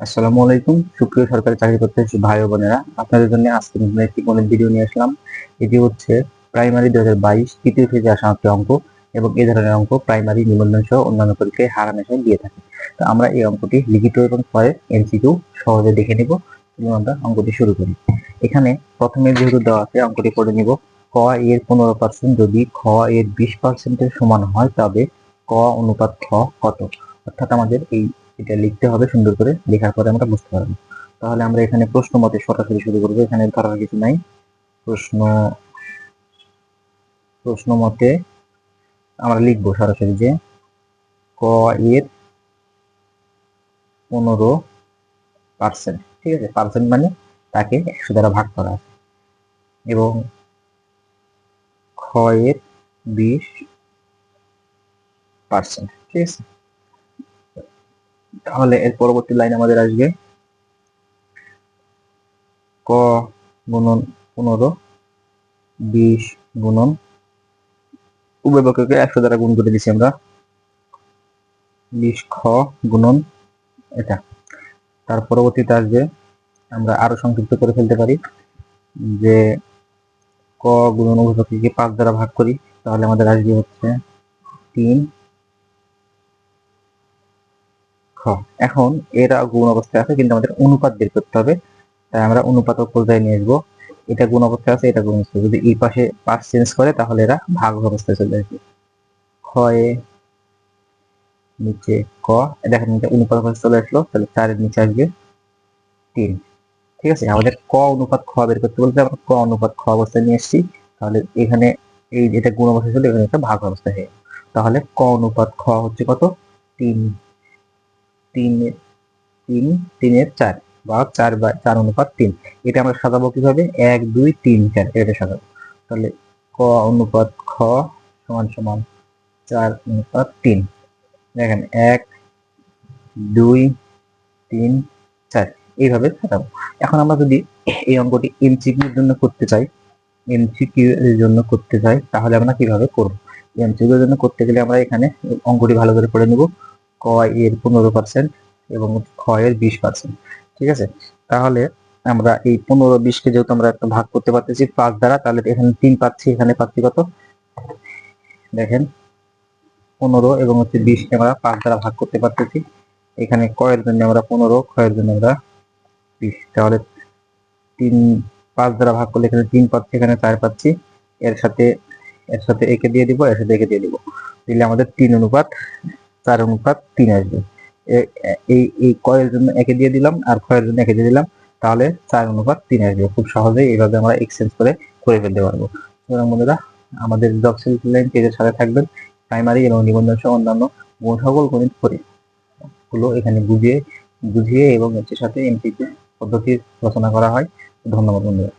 আসসালামু আলাইকুম। সুপ্রিয় সরকারি চাকরি প্রত্যাশী ভাই ও বোনেরা, আপনাদের জন্য আজকে নতুন একটি কোনো ভিডিও নিয়ে আসলাম। এটি হচ্ছে প্রাইমারি দুই হাজার বাইশ তৃতীয় ফেজে আসা একটি অঙ্ক এবং এই ধরনের অঙ্ক প্রাইমারি নিবন্ধন সহ অন্যান্য পরীক্ষায় দিয়ে থাকে। তো আমরা এই অঙ্কটি লিখিত এবং পরে এমসিকিউ সহজে দেখে নিব এবং আমরা অঙ্কটি শুরু করি। এখানে প্রথমে যেহেতু দেওয়া আছে, অঙ্কটি পড়ে নিব। ক এর পনেরো পার্সেন্ট যদি খ এর বিশ পার্সেন্টের সমান হয়, তবে ক অনুপাত খ কত? অর্থাৎ আমাদের এই এটা লিখতে হবে সুন্দর করে, লেখার পরে আমরা বুঝতে পারব। তাহলে আমরা এখানে প্রশ্ন মতে সরাসরি শুরু করব, এখানে ধরার কিছু নাই। প্রশ্ন প্রশ্ন মতে আমরা লিখব সরাসরি যে ক এর পনেরো পার্সেন্ট ঠিক আছে? পার্সেন্ট মানে তাকে একশো দ্বারা ভাগ করা আছে। এবং এর বিশ পার্সেন্ট ঠিক আছে? তাহলে এর পরবর্তী লাইন আমাদের আসবে ক গুণন পনেরো, বিশ গুণন। উভয় পক্ষকে একশো দ্বারা গুণ করে দিছি আমরা। বিশ খ গুণন এটা। তার পরবর্তীতে আসবে, আমরা আরও সংক্ষিপ্ত করে ফেলতে পারি, যে ক গুণন উভয় পক্ষকে পাঁচ দ্বারা ভাগ করি, তাহলে আমাদের আসবে হচ্ছে তিন খ এখন এরা গুণ অবস্থায় আছে, কিন্তু আমাদের অনুপাত বের করতে হবে। তাই আমরা অনুপাত পর্যায়ে নিয়ে আসব। এটা গুণ অবস্থায় আছে, এটা গুণ অবস্থায় যদি এই পাশে পাশ চেঞ্জ করে, তাহলে এরা ভাগ অবস্থায় চলে আসবে। ক্ষয়ে নিচে ক, দেখেন নিচে অনুপাত অবস্থায় চলে আসলো, তাহলে চারের নিচে আসবে তিন। ঠিক আছে? আমাদের ক অনুপাত খ বের করতে বলতে আমরা ক অনুপাত খ অবস্থায় নিয়ে এসেছি তাহলে এখানে এই এটা গুণ অবস্থায় ছিল এখানে একটা ভাগ অবস্থায় হয়ে তাহলে ক অনুপাত খ হচ্ছে কত? তিন তিন তিন, তিনের চার, বা চার বা চার অনুপাত তিন। এটা আমরা সাজাবো কীভাবে? এক, দুই, তিন, চার এটা সাজাবো। তাহলে ক অনুপাত খ সমান সমান চার অনুপাত তিন। দেখেন, এক, দুই, তিন, চার, এইভাবে সাজাবো। এখন আমরা যদি এই অঙ্কটি এমসিকিউ এর জন্য করতে চাই এমসিকিউ এর জন্য করতে চাই, তাহলে আমরা কীভাবে করব? এমসিকিউ এর জন্য করতে গেলে আমরা এখানে অঙ্কটি ভালো করে পড়ে নিব। ক এর পনেরো পার্সেন্ট এবং খ এর বিশ পার্সেন্ট ঠিক আছে? তাহলে আমরা এই পনেরো বিশকে যেহেতু আমরা একটা ভাগ করতে পারতেছি পাঁচ দ্বারা, তাহলে এখানে তিন পাচ্ছি, এখানে পাচ্ছি কত? দেখেন, পনেরো এবং হচ্ছে বিশকে আমরা পাঁচ দ্বারা ভাগ করতে পারতেছি। এখানে কয়ের জন্য আমরা পনেরো, ক্ষয়ের জন্য আমরা বিশ। তাহলে তিন, পাঁচ দ্বারা ভাগ করলে এখানে তিন পাচ্ছি, এখানে চার পাচ্ছি। এর সাথে এর সাথে একে দিয়ে দিব, এর সাথে একে দিয়ে দিব। দিলে আমাদের তিন অনুপাত চার অনুপাত তিন আসবে। এই এই কয়ের জন্য একে দিয়ে দিলাম আর ক্ষয়ের জন্য একে দিয়ে দিলাম, তাহলে চার অনুপাত তিন আসবে। খুব সহজেই এইভাবে আমরা এক্সচেঞ্জ করে করে ফেলতে পারব। সুতরাং বন্ধুরা, আমাদের জব লাইন পেজের সাথে থাকবেন প্রাইমারি এবং নিবন্ধন সহ অন্যান্য সকল গণিত করে। গুলো এখানে বুঝিয়ে বুঝিয়ে এবং এর সাথে এমপিপি পদ্ধতির রচনা করা হয়। ধন্যবাদ বন্ধুরা।